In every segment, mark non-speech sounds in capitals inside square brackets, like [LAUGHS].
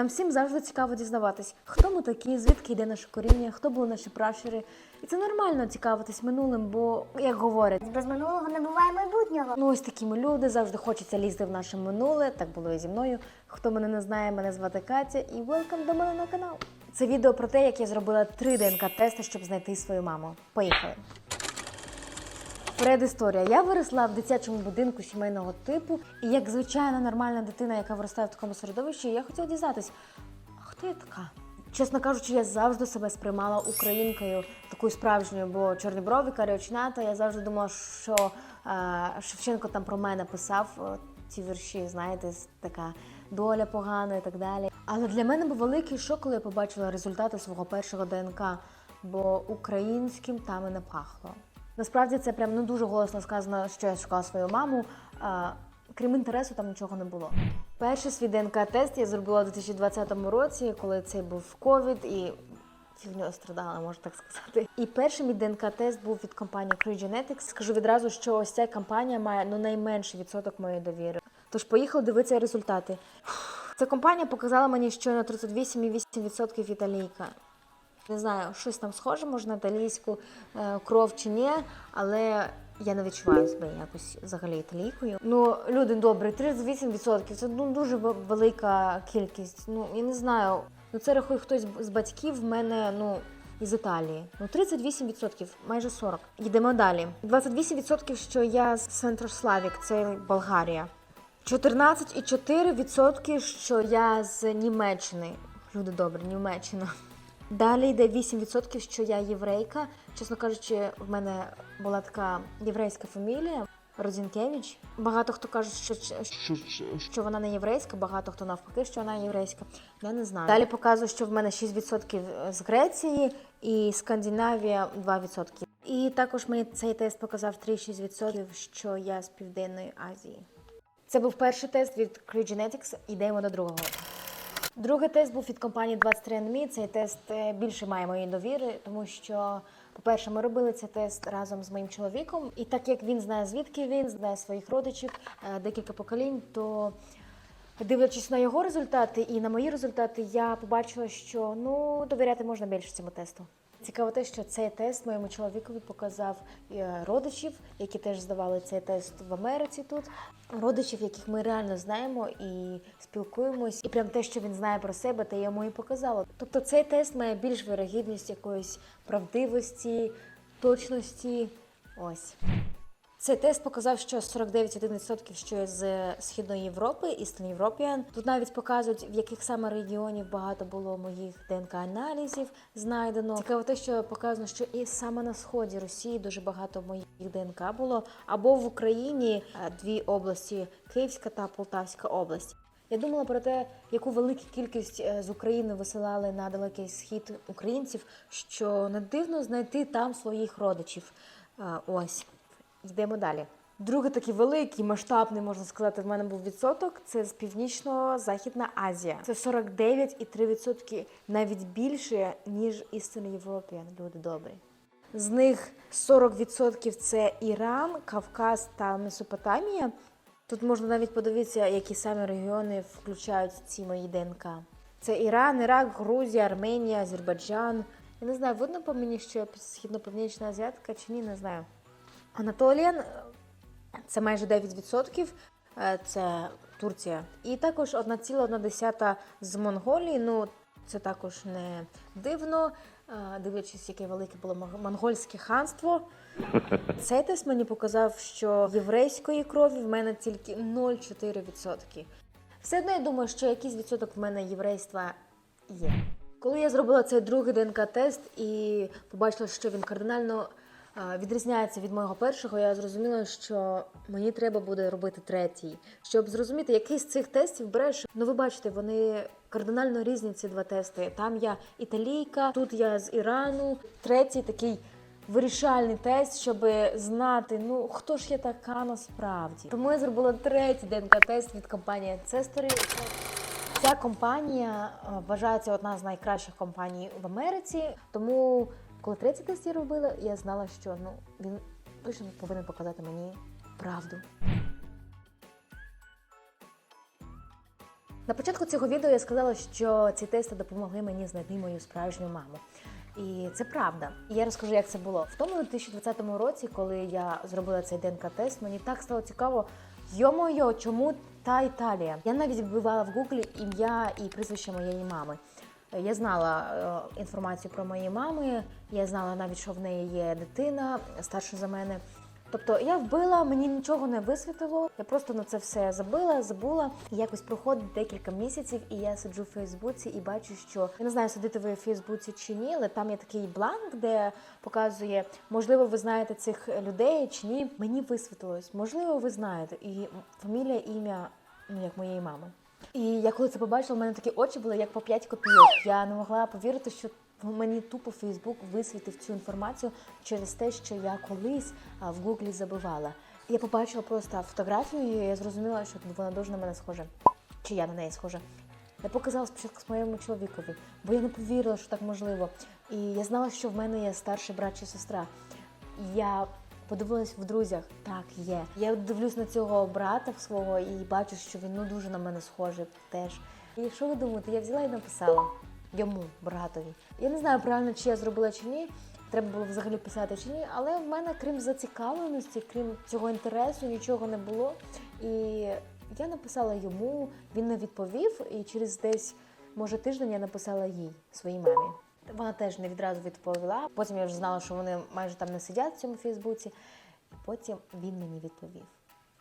Нам всім завжди цікаво дізнаватись, хто ми такі, звідки йде наше коріння, хто були наші пращури. І це нормально цікавитись минулим, бо як говорять, Без минулого не буває майбутнього. ну ось такі ми люди, завжди хочеться лізти в наше минуле. Так було і зі мною. Хто мене не знає, мене звати Катя, і welcome до мене на канал. Це відео про те, як я зробила три ДНК-тести, щоб знайти свою маму. Поїхали. Предісторія. Я виросла в дитячому будинку сімейного типу, і як звичайна нормальна дитина, яка виростає в такому середовищі, я хотіла дізнатись, а хто я така? Чесно кажучи, я завжди себе сприймала українкою, такою справжньою, бо чорні брови, карі оченята. Я завжди думала, що е, Шевченко там про мене писав ці вірші, знаєте, така доля погана і так далі. Але для мене був великий шок, коли я побачила результати свого першого ДНК, бо українським там і не пахло. Насправді це прям ну дуже голосно сказано, що я шукала свою маму. А, крім інтересу, там нічого не було. Перший свій ДНК-тест я зробила у 2020 році, коли це був ковід і фігньою страдала, можна так сказати. І перший мій ДНК-тест був від компанії Cree. Скажу відразу, що ось ця компанія має ну найменший відсоток моєї довіри. Тож поїхали дивитися результати. Ця компанія показала мені щойно 38,8% італійка. Не знаю, щось там схоже, може на італійську е, кров чи ні, але я не відчуваю себе якось взагалі італійкою. Ну, люди добрі, 38% це ну, дуже велика кількість. Ну, я не знаю. Ну, це рахує хтось з батьків в мене, ну. Із Італії. Ну, 38%, майже 40%. Йдемо далі. 28%, що я з Центрославік, це Болгарія. 14,4% що я з Німеччини. Люди добрі, Німеччина. Далі йде 8%, що я єврейка. Чесно кажучи, в мене була така єврейська фамілія Розінкевич. Багато хто каже, що, що, що вона не єврейська, багато хто навпаки, що вона єврейська. Я не знаю. Далі показує, що в мене 6% з Греції і Скандинавія 2%. І також мені цей тест показав 3,6%, що я з Південної Азії. Це був перший тест від Cree Genetics. Йдемо до другого. Другий тест був від компанії 23andMe. Цей тест е, більше має моєї довіри, тому що, по-перше, ми робили цей тест разом з моїм чоловіком, і так як він знає, звідки він, знає своїх родичів, е, декілька поколінь, то дивлячись на його результати і на мої результати, я побачила, що ну довіряти можна більше цьому тесту. Цікаво те, що цей тест моєму чоловікові показав е, родичів, які теж здавали цей тест в Америці тут. Родичів, яких ми реально знаємо і спілкуємось, і прям те, що він знає про себе, те йому і показала. Тобто цей тест має більш вирогідність якоїсь правдивості, точності. Ось. Цей тест показав, що 49,1% що з Східної Європи, Eastern European. Тут навіть показують, в яких саме регіонів багато було моїх ДНК-аналізів знайдено. Цікаво те, що показано, що і саме на сході Росії дуже багато моїх ДНК було, або в Україні е, дві області Київська та Полтавська область. Я думала про те, яку велику кількість е, з України висилали на далекий схід українців, що не дивно знайти там своїх родичів. Е, Ось. Йдемо далі. Другий такий великий, масштабний, можна сказати, в мене був відсоток. Це з північно-західна Азія. Це 49,3%, навіть більше, ніж Eastern European, люди добрі. З них 40% це Іран, Кавказ та Месопотамія. Тут можна навіть подивитися, які саме регіони включають ці мої ДНК. Це Іран, Ірак, Грузія, Арменія, Азербайджан. Я не знаю, видно по мені, що я східно-північна азіатка чи ні, не знаю. Анатоліян е, це майже 9%, е, це Турція. І також 1,1 з Монголії. Ну, це також не дивно, е, дивлячись, яке велике було монгольське ханство. [LAUGHS] Цей тест мені показав, що єврейської крові в мене тільки 0,4%. Все одно я думаю, що якийсь відсоток в мене єврейства є. Коли я зробила цей другий ДНК-тест і побачила, що він кардинально відрізняється від мого першого, я зрозуміла, що мені треба буде робити третій. Щоб зрозуміти, який з цих тестів береш. Ну, ви бачите, вони кардинально різні ці два тести. Там я італійка, тут я з Ірану. Третій такий вирішальний тест, щоб знати, ну хто ж я така насправді. Тому я зробила третій ДНК-тест від компанії Ancestry. Ця компанія е, вважається одна з найкращих компаній в Америці. Тому, коли третій тест я робила, я знала, що ну він точно повинен показати мені правду. На початку цього відео я сказала, що ці тести допомогли мені знайти мою справжню маму. І це правда. І я розкажу, як це було. В тому 2020 році, коли я зробила цей ДНК-тест, мені так стало цікаво. Йо-моє, чому та Італія? Я навіть вбивала в гуглі ім'я і прізвище моєї мами. Я знала е, інформацію про мої мами, я знала навіть, що в неї є дитина старша за мене. Тобто я вбила, мені нічого не висвітило. Я просто на це все забила, забула. І якось проходить декілька місяців, і я сиджу в Фейсбуці і бачу, що я не знаю, сидите ви в Фейсбуці чи ні, але там є такий бланк, де показує, можливо, ви знаєте цих людей чи ні. Мені висвітилось, можливо, ви знаєте. І фамілія, ім'я, ну як моєї мами. І я коли це побачила, у мене такі очі були як по 5 копійок. Я не могла повірити, що мені тупо Фейсбук висвітив цю інформацію через те, що я колись в Гуглі забивала. Я побачила просто фотографію, і я зрозуміла, що вона дуже на мене схожа. Чи я на неї схожа. Я показала спочатку своєму чоловікові, бо я не повірила, що так можливо. І я знала, що в мене є старший брат чи сестра. Я подивилась в друзях, так є. Я дивлюсь на цього брата свого і бачу, що він ну дуже на мене схожий теж. І що ви думаєте, я взяла і написала йому, братові. Я не знаю правильно, чи я зробила чи ні. Треба було взагалі писати чи ні, але в мене, крім зацікавленості, крім цього інтересу, нічого не було. І я написала йому, він не відповів, і через десь, може, тиждень я написала їй, своїй мамі. Вона теж не відразу відповіла. Потім я вже знала, що вони майже там не сидять в цьому Фейсбуці. Потім він мені відповів.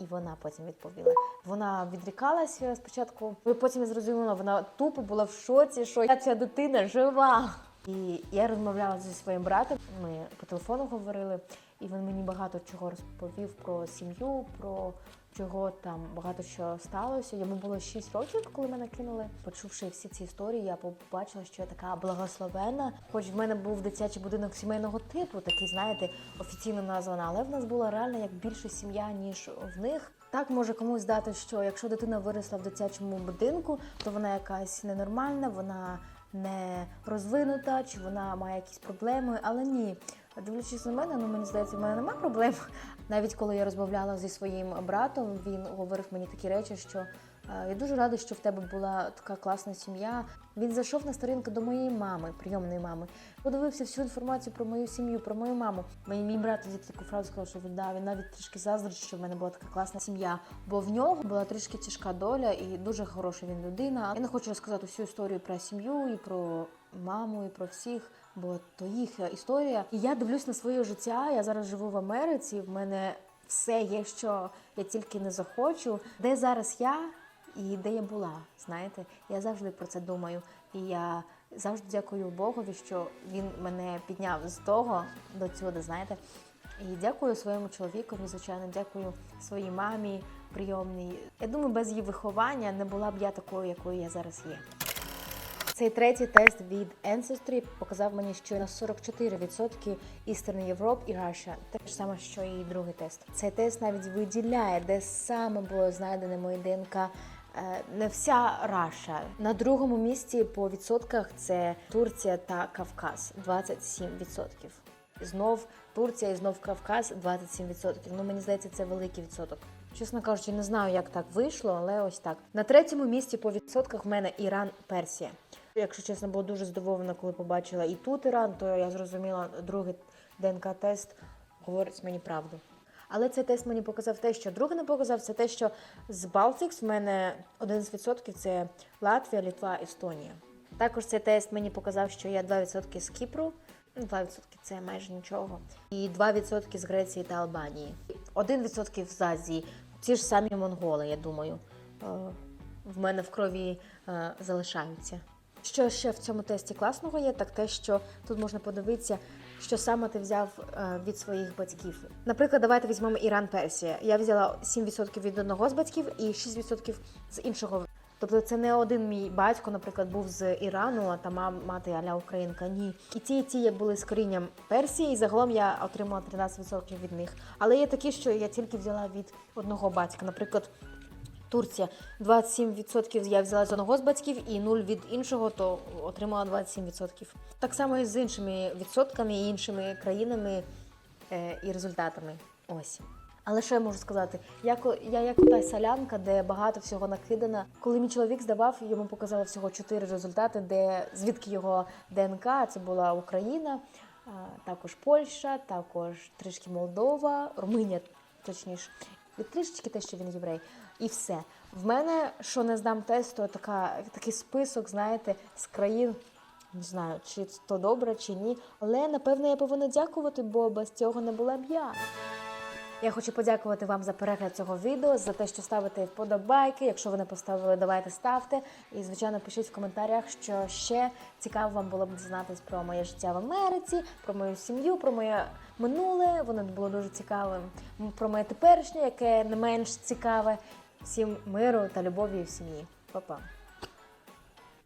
І вона потім відповіла. Вона відрікалася спочатку. І потім я зрозуміла, вона тупо була в шоці, що я ця дитина жива. І я розмовляла зі своїм братом. Ми по телефону говорили, і він мені багато чого розповів про сім'ю, про чого там багато що сталося. Йому було 6 років, коли мене кинули. Почувши всі ці історії, я побачила, що я така благословена. Хоч в мене був дитячий будинок сімейного типу, такий, знаєте, офіційно названа, але в нас була реально як більше сім'я, ніж в них. Так може комусь здати, що якщо дитина виросла в дитячому будинку, то вона якась ненормальна, вона не розвинута, чи вона має якісь проблеми, але ні. Дивлячись на мене, ну мені здається, в мене немає проблем. Навіть коли я розмовляла зі своїм братом, він говорив мені такі речі, що е, я дуже рада, що в тебе була така класна сім'я. Він зайшов на сторінку до моєї мами, прийомної мами, подивився всю інформацію про мою сім'ю, про мою маму. Мій, мій брат тоді таку фразу сказав, що він да, він навіть трішки заздрить, що в мене була така класна сім'я. Бо в нього була трішки тяжка доля і дуже хороша він людина. Я не хочу розказати всю історію про сім'ю і про маму, і про всіх. Бо то їх історія. І я дивлюсь на своє життя. Я зараз живу в Америці. В мене все є, що я тільки не захочу. Де зараз я і де я була? Знаєте, я завжди про це думаю. І я завжди дякую Богові, що він мене підняв з того до цього, знаєте. І дякую своєму чоловікові, звичайно, дякую своїй мамі прийомній. Я думаю, без її виховання не була б я такою, якою я зараз є. Цей третій тест від Ancestry показав мені, що на 44% Eastern Europe і Russia. Те ж саме, що і другий тест. Цей тест навіть виділяє, де саме було знайдене моє ДНК. Е, Не вся Раша. На другому місці по відсотках це Турція та Кавказ 27%. Знов Турція і знов Кавказ 27%. Ну мені здається, це великий відсоток. Чесно кажучи, не знаю, як так вийшло, але ось так. На третьому місці по відсотках в мене Іран, Персія. Якщо чесно, була дуже здивована, коли побачила і тут Іран, то я зрозуміла, другий ДНК-тест говорить мені правду. Але цей тест мені показав те, що другий не показав, це те, що з Балтикс в мене 11% це Латвія, Літва, Естонія. Також цей тест мені показав, що я 2% з Кіпру, ну, 2% це майже нічого. І 2% з Греції та Албанії. 1% з Азії. Ті ж самі монголи, я думаю, е, в мене в крові е, залишаються. Що ще в цьому тесті класного є, так те, що тут можна подивитися, що саме ти взяв е, від своїх батьків. Наприклад, давайте візьмемо Іран Персія. Я взяла 7% від одного з батьків і 6% з іншого. Тобто це не один мій батько, наприклад, був з Ірану, а та мати аля Українка. Ні. І ті, і ті були з корінням Персії, і загалом я отримала 13% від них. Але є такі, що я тільки взяла від одного батька. Наприклад, Турція 27% я взяла з одного з батьків і 0 від іншого, то отримала 27%. Так само і з іншими відсотками і іншими країнами е, і результатами. Ось. Але що я можу сказати? Я, я як та солянка, де багато всього накидано. Коли мій чоловік здавав, йому показали всього чотири результати, де звідки його ДНК. Це була Україна, також Польща, також трішки Молдова, Румунія, точніше, і трішечки те, що він єврей. І все. В мене, що не здам тесту, така, такий список, знаєте, з країн. Не знаю, чи то добре, чи ні. Але напевно я повинна дякувати, бо без цього не була б я. Я хочу подякувати вам за перегляд цього відео, за те, що ставите вподобайки. Якщо ви не поставили, давайте ставте. І, звичайно, пишіть в коментарях, що ще цікаво вам було б дізнатись про моє життя в Америці, про мою сім'ю, про моє минуле. Воно було дуже цікавим. Про моє теперішнє, яке не менш цікаве. Всім миру та любові в сім'ї. Па-па.